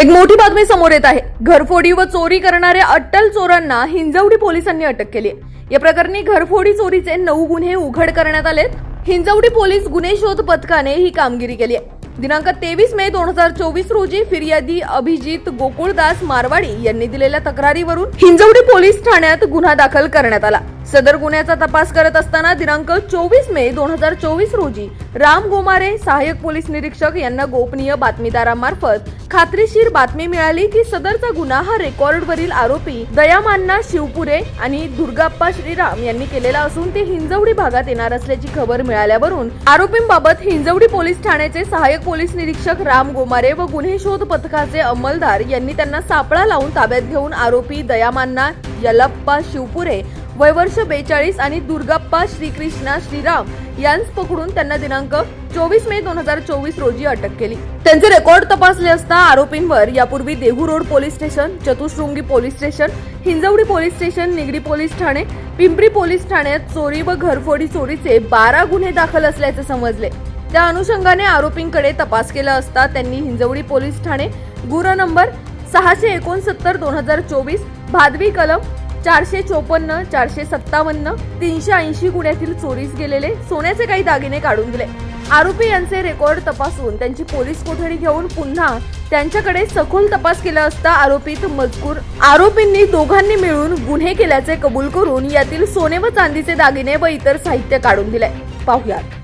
एक मोठी बातमी समोर येत आहे. घरफोडी व चोरी करणाऱ्या अट्टल चोरांना हिंजवडी पोलिसांनी अटक केली आहे. या प्रकरणी घरफोडी चोरीचे नऊ गुन्हे उघड करण्यात आलेत. हिंजवडी पोलीस गुन्हे शोध पथकाने ही कामगिरी केली आहे. दिनांक तेवीस मे दोन हजार चोवीस रोजी फिर्यादी अभिजित गोकुळदास मारवाडी यांनी दिलेल्या तक्रारीवरून हिंजवडी पोलीस ठाण्यात गुन्हा दाखल करण्यात आला. सदर गुन्ह्याचा तपास करत असताना दिनांक चोवीस मे दोन हजार चोवीस रोजी राम गोमारे सहाय्यक पोलीस निरीक्षक यांना गोपनीय बातमीदारामार्फत खात्रीशीर बातमी मिळाली की सदरचा गुन्हा हा रेकॉर्डवरील आरोपी दयामान्ना शिवपुरे आणि दुर्गाप्पा श्रीराम यांनी केलेला असून ते हिंजवडी भागात येणार असल्याची खबर मिळाल्यावरून आरोपींबाबत हिंजवडी पोलीस ठाण्याचे सहाय्यक पोलीस निरीक्षक राम गोमारे व गुन्हे शोध पथकाचे अंमलदार यांनी त्यांना सापळा लावून ताब्यात घेऊन आरोपी दयामान्ना यलप्पा शिवपुरे वयवर्ष बेचाळीस आणि दुर्गाप्पा श्रीकृष्णा श्रीराम यांस पकडून त्यांना दिनांक चोवीस मे दोन हजार चोवीस रोजी अटक केली. त्यांचे रेकॉर्ड तपासले असता आरोपींवर यापूर्वी Dehu road police station Chaturshringi police station Hinjewadi police station Nigdi police Thane Pimpri police ठाण्यात चोरी व घरफोडी चोरीचे बारा गुन्हे दाखल असल्याचे समजले. त्या अनुषंगाने आरोपींकडे तपास केला असता त्यांनी हिंजवडी पोलीस ठाणे गुन्हा नंबर सहाशे एकोणसत्तर दोन हजार चोवीस भादवी कलम चारशे चोपन्न चारशे सत्तावन्न तीनशे ऐंशी गुन्ह्यातील चोरीस गेलेले सोन्याचे काही दागिने काढून दिले. आरोपी यांचे रेकॉर्ड तपासून त्यांची पोलीस कोठडी घेऊन पुन्हा त्यांच्याकडे सखोल तपास केला असता आरोपीत मजकूर. आरोपींनी दोघांनी मिळून गुन्हे केल्याचे कबूल करून यातील सोने व चांदीचे दागिने व इतर साहित्य काढून दिले. पाहुयात.